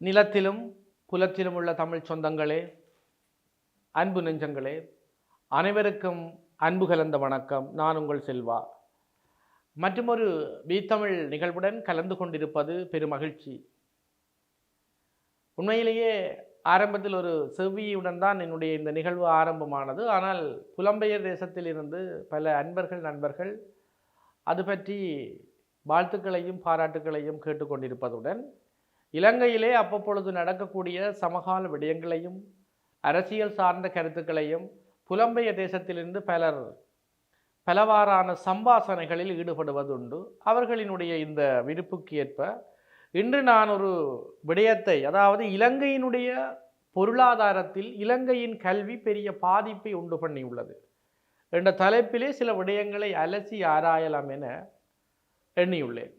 நிலத்திலும் புலத்திலும் உள்ள தமிழ் சொந்தங்களே அன்பு நெஞ்சங்களே அனைவருக்கும் அன்பு கலந்த வணக்கம். நான் உங்கள் செல்வா. மற்றுமொரு வீத்தமிழ் நிகழ்வுடன் கலந்து கொண்டிருப்பது பெருமகிழ்ச்சி. உண்மையிலேயே ஆரம்பத்தில் ஒரு செவ்வியுடன் தான் என்னுடைய இந்த நிகழ்வு ஆரம்பமானது. ஆனால் புலம்பெயர் தேசத்திலிருந்து பல அன்பர்கள் நண்பர்கள் அது பற்றி வாழ்த்துக்களையும் பாராட்டுக்களையும் கேட்டுக்கொண்டிருப்பதுடன் இலங்கையிலே அப்பப்பொழுது நடக்கக்கூடிய சமகால விடயங்களையும் அரசியல் சார்ந்த கருத்துக்களையும் புலம்பெயர் தேசத்திலிருந்து பலர் பலவாறான சம்பாசனைகளில் ஈடுபடுவதுண்டு. அவர்களினுடைய இந்த விருப்புக்கு ஏற்ப இன்று நான் ஒரு விடயத்தை அதாவது இலங்கையினுடைய பொருளாதாரத்தில் இலங்கையின் கல்வி பெரிய பாதிப்பை உண்டு பண்ணியுள்ளது என்ற தலைப்பிலே சில விடயங்களை அலசி ஆராயலாம் என எண்ணியுள்ளேன்.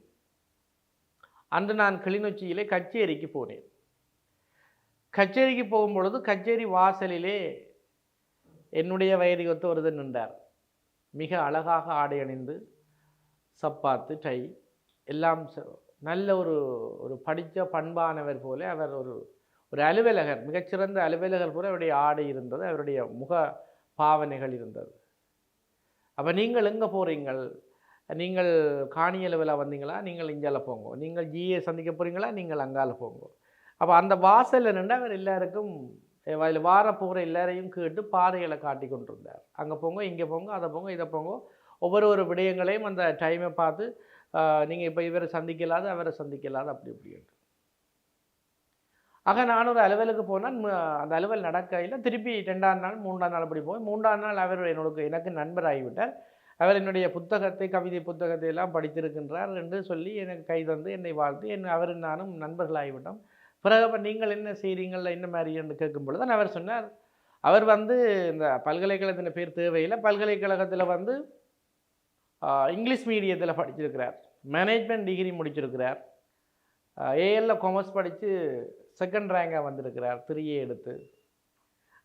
அன்று நான் கிளிநொச்சியிலே கச்சேரிக்கு போனேன். கச்சேரிக்கு போகும்பொழுது கச்சேரி வாசலிலே என்னுடைய வயதை ஒத்து ஒருத்தர் நின்றார். மிக அழகாக ஆடை அணிந்து சப்பாத்து டை எல்லாம் ச- நல்ல ஒரு ஒரு படித்த பண்பானவர் போல அவர் ஒரு ஒரு அலுவலகர் மிகச்சிறந்த அலுவலகர் போல அவருடைய ஆடை இருந்தது அவருடைய முக பாவனைகள் இருந்தது. அப்போ நீங்கள் எங்கே போகிறீங்கள் நீங்கள் காணி அளவில் வந்தீங்களா? நீங்கள் இங்கால போங்க. நீங்கள் ஜிஏ சந்திக்க போகிறீங்களா நீங்கள் அங்கால போங்க. அப்போ அந்த வாசலில் நின்று அவர் எல்லாருக்கும் அதில் வார போகிற எல்லாரையும் கேட்டு பாதைகளை காட்டி கொண்டிருந்தார். அங்கே போங்க இங்கே போங்க அதை போங்க இதை போங்க. ஒவ்வொரு ஒரு விடயங்களையும் அந்த டைமை பார்த்து நீங்கள் இப்போ இவரை சந்திக்கலாத அவரை சந்திக்கலாத அப்படி இப்படின்ட்டு ஆக நான் ஒரு அலுவலுக்கு போனால் அந்த அலுவல் நடக்கையில் திருப்பி ரெண்டாம் நாள் மூன்றாம் நாள் அப்படி போய் மூன்றாம் நாள் அவர் என்னோட எனக்கு நண்பர் ஆகிவிட்டார் அவர் என்னுடைய புத்தகத்தை கவிதை புத்தகத்தை எல்லாம் படித்திருக்கின்றார் என்று சொல்லி எனக்கு கை தந்து என்னை வாழ்த்து என் அவர் நானும் நண்பர்களாகிவிட்டோம். பிறகு அப்போ நீங்கள் என்ன செய்கிறீங்கள என்ன மாதிரி என்று கேட்கும் பொழுது தான் அவர் சொன்னார். அவர் வந்து இந்த பல்கலைக்கழகத்தின் பேர் தேவையில் பல்கலைக்கழகத்தில் வந்து இங்கிலீஷ் மீடியத்தில் படிச்சிருக்கிறார். மேனேஜ்மெண்ட் டிகிரி முடிச்சிருக்கிறார். ஏஎல்ல காமர்ஸ் படித்து செகண்ட் ரேங்காக வந்திருக்கிறார் த்ரீ ஏ எடுத்து.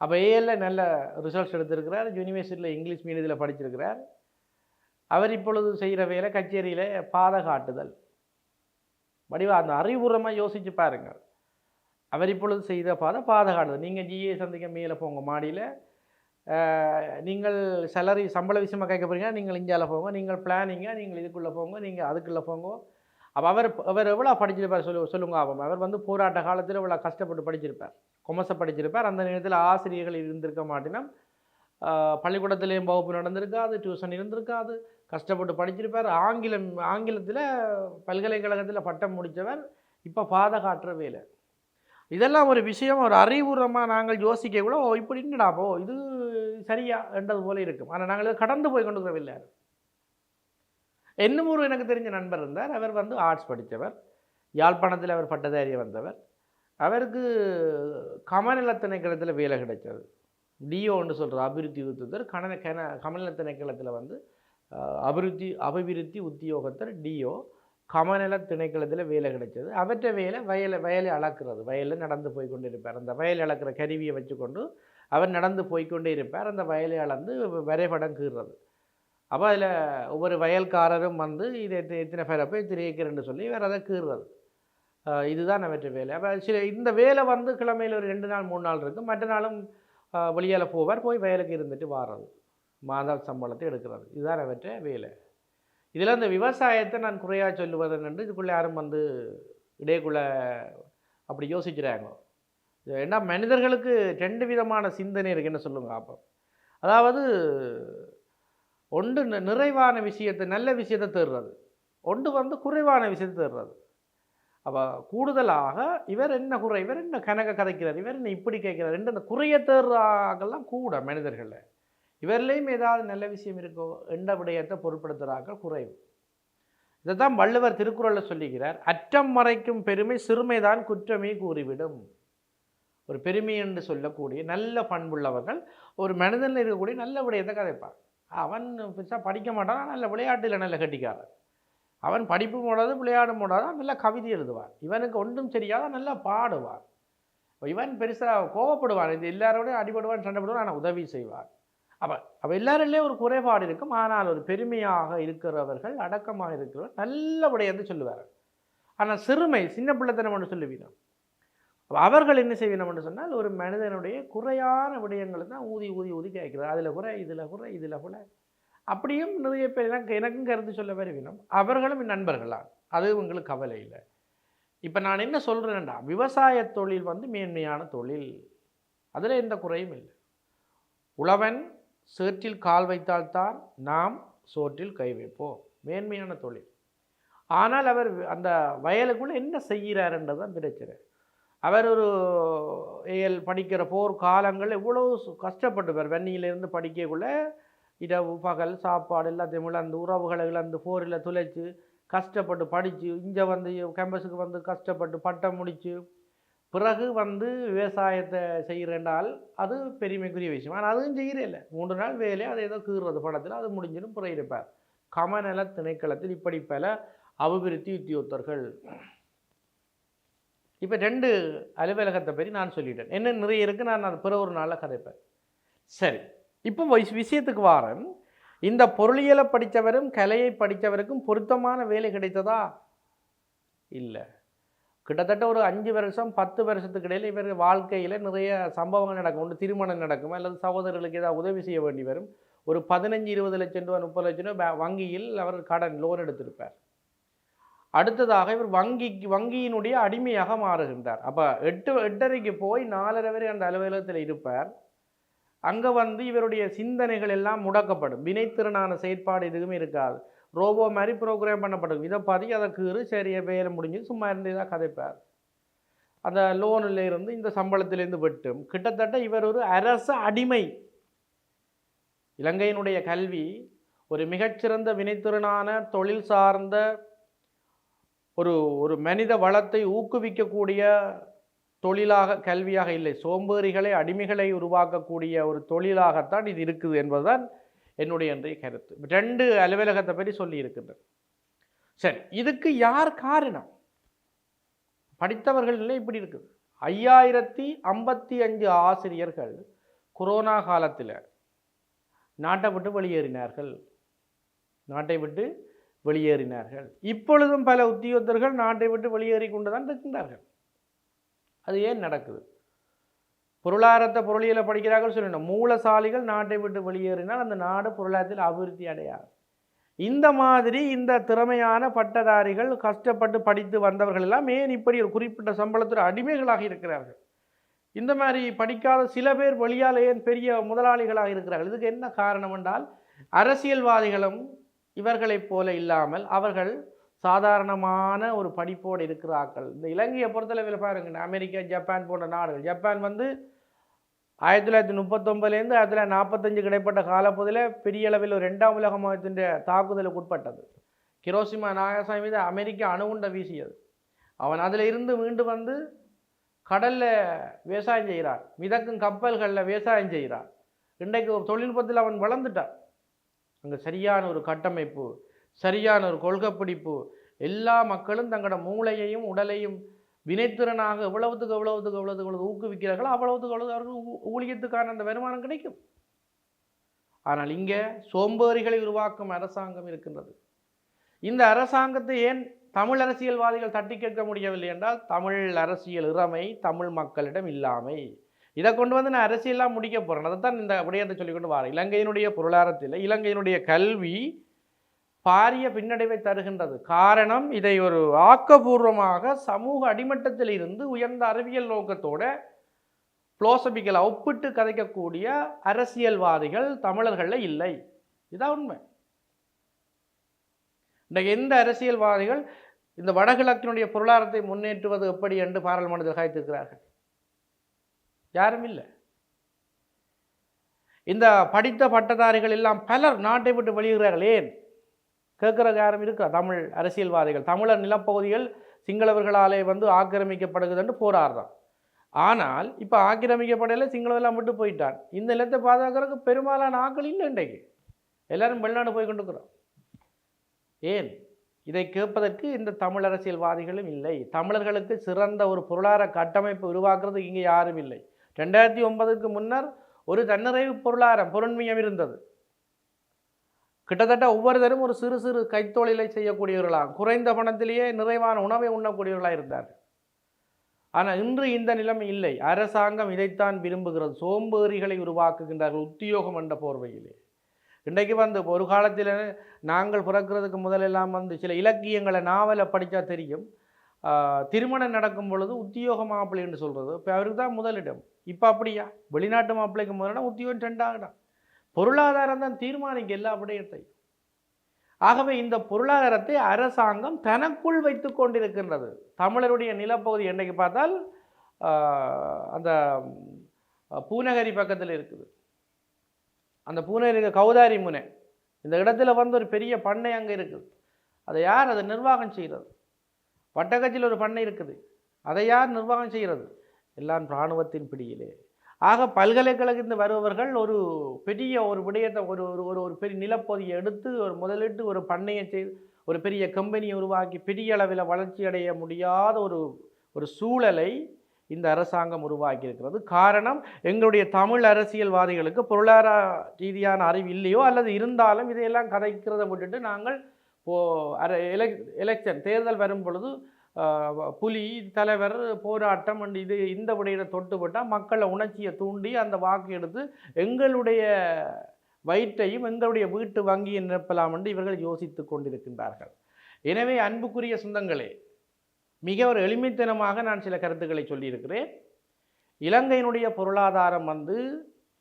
அப்போ ஏஎல்ல நல்ல ரிசல்ட்ஸ் எடுத்திருக்கிறார். யூனிவர்சிட்டியில் இங்கிலீஷ் மீடியத்தில் படிச்சிருக்கிறார். அவர் இப்பொழுது செய்கிற வேலை கச்சேரியில் பாதை காட்டுதல். வடிவா அந்த அறிவுரமாக யோசித்து பாருங்கள். அவர் இப்பொழுது செய்த பாதை பாதை காட்டுதல். நீங்கள் ஜிஏ சந்திக்க மேலே போங்க மாடியில். நீங்கள் சேலரி சம்பள விஷயமாக கேட்க போகிறீங்க நீங்கள் இந்தியாவில் போங்க. நீங்கள் பிளானிங்காக நீங்கள் இதுக்குள்ளே போங்க நீங்கள் அதுக்குள்ளே போங்க. அப்போ அவர் அவர் எவ்வளோ படிச்சிருப்பார் சொல்லு சொல்லுங்க ஆகும் அவர் வந்து போராட்ட காலத்தில் இவ்வளோ கஷ்டப்பட்டு படிச்சிருப்பார். கொமர்ஸை படிச்சிருப்பார். அந்த நேரத்தில் ஆசிரியர்கள் இருந்திருக்க மாட்டினா பள்ளிக்கூடத்துலேயும் வகுப்பு நடந்திருக்காது டியூஷன் இருந்திருக்காது. கஷ்டப்பட்டு படிச்சிருப்பார். ஆங்கிலம் ஆங்கிலத்தில் பல்கலைக்கழகத்தில் பட்டம் முடித்தவர் இப்போ பாத காட்டுற வேலை. இதெல்லாம் ஒரு விஷயம் ஒரு அறிவுரமாக நாங்கள் யோசிக்க கூட ஓ இப்படி என்னடா போ இது சரியா என்றது போல இருக்கும். ஆனால் நாங்கள் கடந்து போய் கொண்டு வரவில்லை இன்னும் ஒரு எனக்கு தெரிஞ்ச நண்பர் இருந்தார். அவர் வந்து ஆர்ட்ஸ் படித்தவர். யாழ்ப்பாணத்தில் அவர் பட்டதாரி வந்தவர். அவருக்கு கமநல திணைக்களத்தில் வேலை கிடைச்சது டிஓன்னு சொல்கிற அபிவிருத்தி உத்தியோகத்தர் கணன கன கமநல திணைக்களத்தில் வந்து அபிவிருத்தி அபிவிருத்தி உத்தியோகத்தர் டிஓ கமநல திணைக்களத்தில் வேலை கிடைச்சது. அவற்றை வேலை வயலை வயலை அளக்கிறது. வயலில் நடந்து போய் கொண்டு இருப்பார் அந்த வயல் அளக்கிற கருவியை வச்சுக்கொண்டு அவர் நடந்து போய்க்கொண்டே இருப்பார். அந்த வயலை அளந்து வரைபடம் கீறுறது அப்போ அதில் ஒவ்வொரு வயல்காரரும் வந்து இது எத்த- இத்தனை பேரப்போ இத்தனை ஏக்கர்னு சொல்லி வேறு அதை கீறுறது இதுதான் அவற்றை வேலை. அப்போ சில இந்த வேலை வந்து கிழமையில் ஒரு ரெண்டு நாள் மூணு நாள் இருக்கும். மற்ற நாளும் வெளியால் போவார். போய் வயலுக்கு இருந்துட்டு வாரது. மாத சம்பளத்தை எடுக்கிறது. இதுதான் அவற்றை வேலை. இதில் இந்த விவசாயத்தை நான் குறையாக சொல்லுவது என்று இதுக்குள்ளே யாரும் வந்து இடையக்குள்ளே அப்படி யோசிக்கிறாங்க. ஏன்னா மனிதர்களுக்கு ரெண்டு விதமான சிந்தனை இருக்குன்னு சொல்லுங்க அப்போ. அதாவது ஒன்று நிறைவான விஷயத்தை நல்ல விஷயத்தை தேடுறது. ஒன்று வந்து குறைவான விஷயத்தை தேடுறது. அப்போ கூடுதலாக இவர் என்ன குறை இவர் என்ன கணக்க கதைக்கிறார் இவர் என்ன இப்படி கேட்கிறார் ரெண்டு அந்த குறைய தேடுறாங்கெல்லாம் கூட மனிதர்களில் இவர்லேயும் ஏதாவது நல்ல விஷயம் இருக்கோ என்ற விடயத்தை பொருட்படுத்துகிறார்கள் குறைவு. இதை தான் வள்ளுவர் திருக்குறளில் சொல்லுகிறார் அற்றம் மறைக்கும் பெருமை சிறுமைதான் குற்றமே கூறிவிடும். ஒரு பெருமை என்று சொல்லக்கூடிய நல்ல பண்புள்ளவர்கள் ஒரு மனிதனில் இருக்கக்கூடிய நல்ல விடயத்தை கதைப்பார். அவன் பெருசாக படிக்க மாட்டான் நல்ல விளையாட்டில் நல்ல கட்டிக்காரன். அவன் படிப்பு போடாது விளையாடும் போடாது நல்ல கவிதை எழுதுவான். இவனுக்கு ஒன்றும் தெரியாத நல்லா பாடுவான். இவன் பெருசாக கோவப்படுவான் இது எல்லாரோடையும் அடிபடுவான் சண்டை போடுவான் ஆனால் உதவி செய்வான். அப்போ அப்போ எல்லாரிலேயும் ஒரு குறைபாடு இருக்கும். ஆனால் ஒரு பெருமையாக இருக்கிறவர்கள் அடக்கமாக இருக்கிறவர் நல்ல விடையென்று சொல்லுவார் ஆனால் சிறுமை சின்ன பிள்ளைத்தனம் ஒன்று சொல்லுவீங்க. அவர்கள் என்ன செய்யணும் என்று சொன்னால் ஒரு மனிதனுடைய குறையான விடயங்களை தான் ஊதி ஊதி ஊதி கேட்கிறது அதில் குறை இதில் குறை இதில் குறை. அப்படியும் நிறைய பேர் எனக்கு எனக்கும் கருத்து சொல்ல வருவினம் அவர்களும் என் நண்பர்களால் அது உங்களுக்கு கவலை இல்லை. இப்போ நான் என்ன சொல்கிறேன்டா விவசாய தொழில் வந்து மேன்மையான தொழில். அதில் எந்த குறையும் இல்லை. உழவன் சேற்றில் கால் வைத்தால்தான் நாம் சோற்றில் கை வைப்போம். மேன்மையான தொழில். ஆனால் அவர் அந்த வயலுக்குள்ளே என்ன செய்கிறாருன்றது தான் பிரச்சனை. அவர் ஒரு ஏல் படிக்கிற போர் காலங்கள் எவ்வளோ சு- கஷ்டப்பட்டுப்பார். வெண்ணியிலேருந்து படிக்கக்குள்ளே இரவு பகல் சாப்பாடு எல்லாத்தையும் இழந்து உறவுகளை இழந்து போரில் துளைச்சி கஷ்டப்பட்டு படித்து இங்கே வந்து கேம்பஸுக்கு வந்து கஷ்டப்பட்டு பட்டம் முடித்து பிறகு வந்து விவசாயத்தை செய்கிறேன்டால் அது பெருமைக்குரிய விஷயம். ஆனால் அதுவும் செய்கிறே இல்லை மூன்று நாள் வேலையை அதை ஏதோ கீறுறது படத்தில் அது முடிஞ்சிடும் புறையிருப்பார் கமநல திணைக்களத்தில் இப்படி பல அபிவிருத்தி உத்தியோகத்தர்கள். இப்போ ரெண்டு அலுவலகத்தை பற்றி நான் சொல்லிட்டேன். என்ன நிறைய இருக்குது நான் அது பிற ஒரு நாளில் கதைப்பேன். சரி இப்போ விஷயத்துக்கு வாரேன். இந்த பொருளியலை படித்தவரும் கலையை படித்தவருக்கும் பொருத்தமான வேலை கிடைத்ததா? இல்லை. கிட்டத்தட்ட ஒரு அஞ்சு வருஷம் பத்து வருஷத்துக்கு இடையில் இவர் வாழ்க்கையில் நிறைய சம்பவங்கள் நடக்கும். ஒன்று திருமணம் நடக்கும்? அல்லது சகோதரர்களுக்கு ஏதாவது உதவி செய்ய வேண்டி வரும். ஒரு பதினஞ்சு இருபது லட்சம் ரூபா முப்பது லட்சம் ரூபா வங்கியில் அவர் கடன் லோன் எடுத்திருப்பார். அடுத்ததாக இவர் வங்கிக்கு வங்கியினுடைய அடிமையாக மாறுகின்றார். அப்போ எட்டு எட்டரைக்கு போய் நாலரை வரை அந்த அலுவலகத்தில் இருப்பார். அங்கே வந்து இவருடைய சிந்தனைகள் எல்லாம் முடக்கப்படும். வினைத்திறனான செயற்பாடு எதுவுமே இருக்காது. ரோபோ மாதிரி ப்ரோக்ராம் பண்ணப்படும் இதை பதி அதை கீறு சரி வேலை முடிஞ்சு சும்மா இருந்து தான் கதைப்பார். அந்த லோனில் இருந்து இந்த சம்பளத்திலேருந்து வெட்டும் கிட்டத்தட்ட இவர் ஒரு அரச அடிமை. இலங்கையினுடைய கல்வி ஒரு மிகச்சிறந்த வினைத்திறனான தொழில் சார்ந்த ஒரு ஒரு மனித வளத்தை ஊக்குவிக்கக்கூடிய தொழிலாக கல்வியாக இல்லை. சோம்பேறிகளை அடிமைகளை உருவாக்கக்கூடிய ஒரு தொழிலாகத்தான் இது இருக்குது என்பதுதான் என்னுடைய இன்றைய கருத்து. ரெண்டு அலுவலகத்தை பற்றி சொல்லி சரி இதுக்கு யார் காரணம்? படித்தவர்கள் நிலை இப்படி இருக்குது. ஐயாயிரத்தி ஐம்பத்தி அஞ்சு ஆசிரியர்கள் கொரோனா காலத்தில் நாட்டை விட்டு வெளியேறினார்கள். நாட்டை விட்டு வெளியேறினார்கள். இப்பொழுதும் பல உத்தியோகத்தர்கள் நாட்டை விட்டு வெளியேறி கொண்டு தான் இருக்கின்றார்கள். அது ஏன் நடக்குது? பொருளாதாரத்தை பொருளியலை படிக்கிறார்கள் சொல்லணும் மூலசாலிகள் நாட்டை விட்டு வெளியேறினால் அந்த நாடு பொருளாதாரத்தில் அபிவிருத்தி அடையாது. இந்த மாதிரி இந்த திறமையான பட்டதாரிகள் கஷ்டப்பட்டு படித்து வந்தவர்கள் எல்லாம் ஏன் இப்படி ஒரு குறிப்பிட்ட சம்பளத்தில் அடிமைகளாக இருக்கிறார்கள்? இந்த மாதிரி படிக்காத சில பேர் வெளியால் ஏன் பெரிய முதலாளிகளாக இருக்கிறார்கள்? இதுக்கு என்ன காரணம் என்றால் அரசியல்வாதிகளும் இவர்களைப் போல இல்லாமல் அவர்கள் சாதாரணமான ஒரு படிப்போடு இருக்கிறார்கள். இந்த இலங்கையை பொறுத்தளவில் பாருங்கள். அமெரிக்கா ஜப்பான் போன்ற நாடுகள். ஜப்பான் வந்து ஆயிரத்தி தொள்ளாயிரத்தி முப்பத்தொம்பதுலேருந்து ஆயிரத்தி தொள்ளாயிரத்தி நாற்பத்தஞ்சு கிடைப்பட்ட காலப்பகுதியில் பெரிய அளவில் ஒரு ரெண்டாம் உலக மதத்தின் தாக்குதலுக்கு உட்பட்டது. கிரோசிமா நாகசாமி மீது அமெரிக்கா அணுகுண்ட வீசியது. அவன் அதில் இருந்து மீண்டு வந்து கடலில் விவசாயம் செய்கிறான். மிதக்கும் கப்பல்களில் விவசாயம் செய்கிறான். இன்றைக்கு ஒரு தொழில்நுட்பத்தில் அவன் வளர்ந்துட்டான். அங்கே சரியான ஒரு கட்டமைப்பு சரியான ஒரு கொள்கை பிடிப்பு எல்லா மக்களும் தங்களோட மூளையையும் உடலையும் வினைத்திறனாக எவ்வளவுத்துக்கு எவ்வளவுத்துக்கு எவ்வளவுக்கு எவ்வளவு ஊக்குவிக்கிறார்களோ அவ்வளவுத்துக்கு அவ்வளவு அவர்கள் ஊழியத்துக்கான அந்த வருமானம் கிடைக்கும். ஆனால் இங்கே சோம்பேறிகளை உருவாக்கும் அரசாங்கம் இருக்கின்றது. இந்த அரசாங்கத்தை ஏன் தமிழ் அரசியல்வாதிகள் தட்டி கேட்க முடியவில்லை என்றால் தமிழ் அரசியல் இறமை தமிழ் மக்களிடம் இல்லாமை. இதை கொண்டு வந்து நான் அரசியலாக முடிக்க போகிறேன் அதைத்தான் இந்த விடயத்தை சொல்லிக்கொண்டு வரேன். இலங்கையினுடைய பொருளாதாரத்தில் இலங்கையினுடைய கல்வி பாரிய பின்னடைவை தருகின்றது. காரணம் இதை ஒரு ஆக்கபூர்வமாக சமூக அடிமட்டத்தில் இருந்து உயர்ந்த அறிவியல் நோக்கத்தோட பிலோசபிக்கலாக ஒப்பிட்டு கதைக்கக்கூடிய அரசியல்வாதிகள் தமிழர்களில் இல்லை. இதான் உண்மை. இன்றைக்கு எந்த அரசியல்வாதிகள் இந்த வடகிழக்கினுடைய பொருளாதாரத்தை முன்னேற்றுவது எப்படி என்று பாராளுமன்றத்தில் காய்த்திருக்கிறார்கள்? யாரும் இல்லை. இந்த படித்த பட்டதாரிகள் எல்லாம் பலர் நாட்டை விட்டு வெளியிடுகிறார்கள் ஏன்? கேட்குற யாரும் இருக்கா? தமிழ் அரசியல்வாதிகள். தமிழர் நிலப்பகுதிகள் சிங்களவர்களாலே வந்து ஆக்கிரமிக்கப்படுகுதுன்னு போராடுறான். ஆனால் இப்போ ஆக்கிரமிக்கப்படையில் சிங்களவெல்லாம் விட்டு போயிட்டான். இந்த நிலத்தை பாதுகாக்கிறதுக்கு பெரும்பாலான ஆக்கள் இல்லை இன்றைக்கு. எல்லாரும் வெளிநாடு போய் கொண்டுக்கிறோம் ஏன்? இதை கேட்பதற்கு இந்த தமிழ் அரசியல்வாதிகளும் இல்லை. தமிழர்களுக்கு சிறந்த ஒரு பொருளாதார கட்டமைப்பு உருவாக்குறதுக்கு இங்கே யாரும் இல்லை. ரெண்டாயிரத்தி ஒன்பதுக்கு முன்னர் ஒரு தன்னிறைவு பொருளாதாரம் பொருண்மையம் இருந்தது. கிட்டத்தட்ட ஒவ்வொருத்தரும் ஒரு சிறு சிறு கைத்தொழிலை செய்யக்கூடியவர்களாக குறைந்த பணத்திலேயே நிறைவான உணவை உண்ணக்கூடியவர்களாக இருந்தார் ஆனால் இன்று இந்த நிலைமை இல்லை. அரசாங்கம் இதைத்தான் விரும்புகிறது. சோம்பேறிகளை உருவாக்குகின்றார்கள் உத்தியோகம் என்ற போர்வையிலே. இன்றைக்கு வந்து ஒரு காலத்தில் நாங்கள் பிறக்கிறதுக்கு முதலெல்லாம் வந்து சில இலக்கியங்களை நாவலை படித்தா தெரியும். திருமணம் நடக்கும் பொழுது உத்தியோக மாப்பிள்ளைன்னு சொல்கிறது இப்போ அவருக்கு தான் முதலிடம். இப்போ அப்படியா? வெளிநாட்டு மாப்பிள்ளைக்கு முதலிடம் உத்தியோகம் ரெண்டாகிடம் பொருளாதாரம் தான் தீர்மானிக்க எல்லா விடயத்தையும். ஆகவே இந்த பொருளாதாரத்தை அரசாங்கம் தனக்குள் வைத்து கொண்டிருக்கின்றது. தமிழருடைய நிலப்பகுதி என்றைக்கு பார்த்தால் அந்த பூநகரி பக்கத்தில் இருக்குது. அந்த பூநகரி கௌதாரி முனை. இந்த இடத்துல வந்து ஒரு பெரிய பண்ணை அங்கே இருக்குது. அதை யார் அதை நிர்வாகம் செய்கிறது? வட்டக்கச்சியில் ஒரு பண்ணை இருக்குது. அதை யார் நிர்வாகம் செய்கிறது? எல்லாம் இராணுவத்தின் பிடியிலே. ஆக பல்கலைக்கழகத்தில் வருபவர்கள் ஒரு பெரிய ஒரு விடயத்தை ஒரு ஒரு ஒரு ஒரு பெரிய நிலப்பகுதியை எடுத்து ஒரு முதலிட்டு ஒரு பண்ணையை செய்து ஒரு பெரிய கம்பெனியை உருவாக்கி பெரிய அளவில் வளர்ச்சி அடைய முடியாத ஒரு ஒரு சூழலை இந்த அரசாங்கம் உருவாக்கி இருக்கிறது காரணம் எங்களுடைய தமிழ் அரசியல்வாதிகளுக்கு பொருளாதார ரீதியான அறிவு இல்லையோ அல்லது இருந்தாலும் இதையெல்லாம் கதைக்கிறதை விட்டுட்டு நாங்கள் போ எலெக் எலெக்ஷன் தேர்தல் வரும் பொழுது புலி தலைவர் போராட்டம் அண்ட் இது இந்த விடையில தொட்டு விட்டால் மக்களை உணர்ச்சியை தூண்டி அந்த வாக்கு எடுத்து எங்களுடைய வயிற்றையும் எங்களுடைய வீட்டு வங்கியை நிரப்பலாம் என்று இவர்கள் யோசித்து கொண்டிருக்கின்றார்கள். எனவே அன்புக்குரிய சொந்தங்களே மிக ஒரு எளிமைத்தனமாக நான் சில கருத்துக்களை சொல்லியிருக்கிறேன். இலங்கையினுடைய பொருளாதாரம் வந்து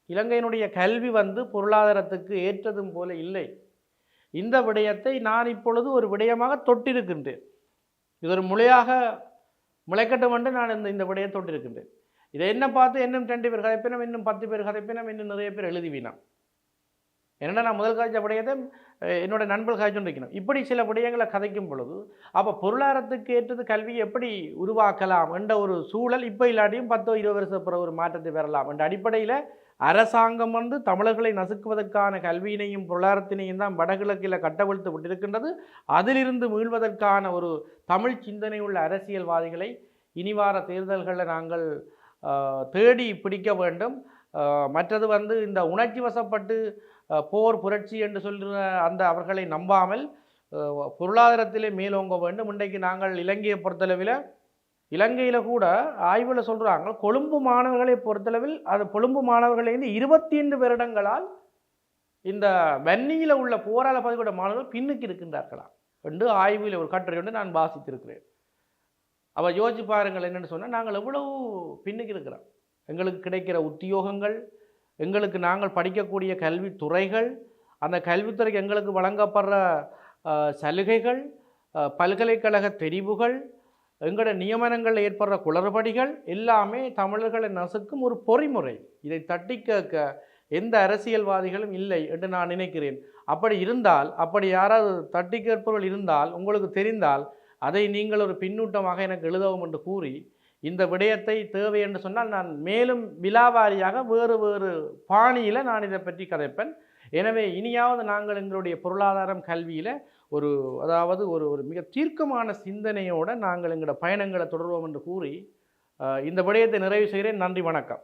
இலங்கையினுடைய கல்வி வந்து பொருளாதாரத்துக்கு ஏற்றதும் போல இல்லை. இந்த விடயத்தை நான் இப்பொழுது ஒரு விடயமாக தொட்டிருக்கின்றேன். இது ஒரு முளையாக முளைக்கட்டும் என்று நான் இந்த இந்த விடையை தொட்டிருக்கின்றேன். இதை என்ன பார்த்து இன்னும் ரெண்டு பேர் கதைப்பினம் இன்னும் பத்து பேர் கதைப்பினம் இன்னும் நிறைய பேர் எழுதிவினான் என்னென்னா நான் முதல் காய்ச்ச விடயத்தை என்னோட நண்பர்கள் காய்ச்சொண்டிருக்கணும் இப்படி சில விடயங்களை கதைக்கும் பொழுது அப்போ பொருளாதாரத்துக்கு ஏற்றது கல்வியை எப்படி உருவாக்கலாம் என்ற ஒரு சூழல் இப்போ இல்லாட்டியும் பத்தோ இருபது வருஷம் ஒரு மாற்றத்தை பெறலாம் என்ற அடிப்படையில் அரசாங்கம் வந்து தமிழர்களை நசுக்குவதற்கான கல்வியினையும் பொருளாதாரத்தினையும் தான் வடகிழக்கில் கட்டவிழ்த்து விட்டிருக்கின்றது அதிலிருந்து மீள்வதற்கான ஒரு தமிழ் சிந்தனை உள்ள அரசியல்வாதிகளை இனிவார தேர்தல்களில் நாங்கள் தேடி பிடிக்க வேண்டும். மற்றது வந்து இந்த உணர்ச்சி வசப்பட்டு போர் புரட்சி என்று சொல்கிற அந்த அவர்களை நம்பாமல் பொருளாதாரத்திலே மேலோங்க வேண்டும். இன்றைக்கு நாங்கள் இலங்கையை பொறுத்தளவில் இலங்கையில் கூட ஆய்வில் சொல்கிறாங்க கொழும்பு மாணவர்களை பொறுத்தளவில் அது கொழும்பு மாணவர்களைந்து இருபத்தி ஐந்து வருடங்களால் இந்த வன்னியில் உள்ள போராள பதவியோட மாணவர்கள் பின்னுக்கு இருக்கின்றார்களாம் என்று ஆய்வில் ஒரு கட்டுரை ஒன்று நான் வாசித்திருக்கிறேன். அவள் யோசிச்சு பாருங்கள் என்னென்னு சொன்னால் நாங்கள் எவ்வளவு பின்னுக்கு இருக்கிறோம். எங்களுக்கு கிடைக்கிற உத்தியோகங்கள் எங்களுக்கு நாங்கள் படிக்கக்கூடிய கல்வித்துறைகள் அந்த கல்வித்துறைக்கு எங்களுக்கு வழங்கப்படுற சலுகைகள் பல்கலைக்கழக தெரிவுகள் எங்களோட நியமனங்களில் ஏற்படுற குளறுபடிகள் எல்லாமே தமிழர்களை நசுக்கும் ஒரு பொறிமுறை. இதை தட்டி கேட்க எந்த அரசியல்வாதிகளும் இல்லை என்று நான் நினைக்கிறேன். அப்படி இருந்தால் அப்படி யாராவது தட்டி கேட்பவர்கள் இருந்தால் உங்களுக்கு தெரிந்தால் அதை நீங்கள் ஒரு பின்னூட்டமாக எனக்கு எழுதவும் என்று கூறி இந்த விடயத்தை தேவை என்று சொன்னால் நான் மேலும் விலாவாரியாக வேறு வேறு பாணியில் நான் இதை பற்றி கதைப்பேன். எனவே இனியாவது நாங்கள் எங்களுடைய பொருளாதாரம் கல்வியில் ஒரு அதாவது ஒரு ஒரு மிக தீர்க்கமான சிந்தனையோடு நாங்கள் எங்களோட பயணங்களை தொடர்வோம் என்று கூறி இந்த விடயத்தை நிறைவு செய்கிறேன். நன்றி வணக்கம்.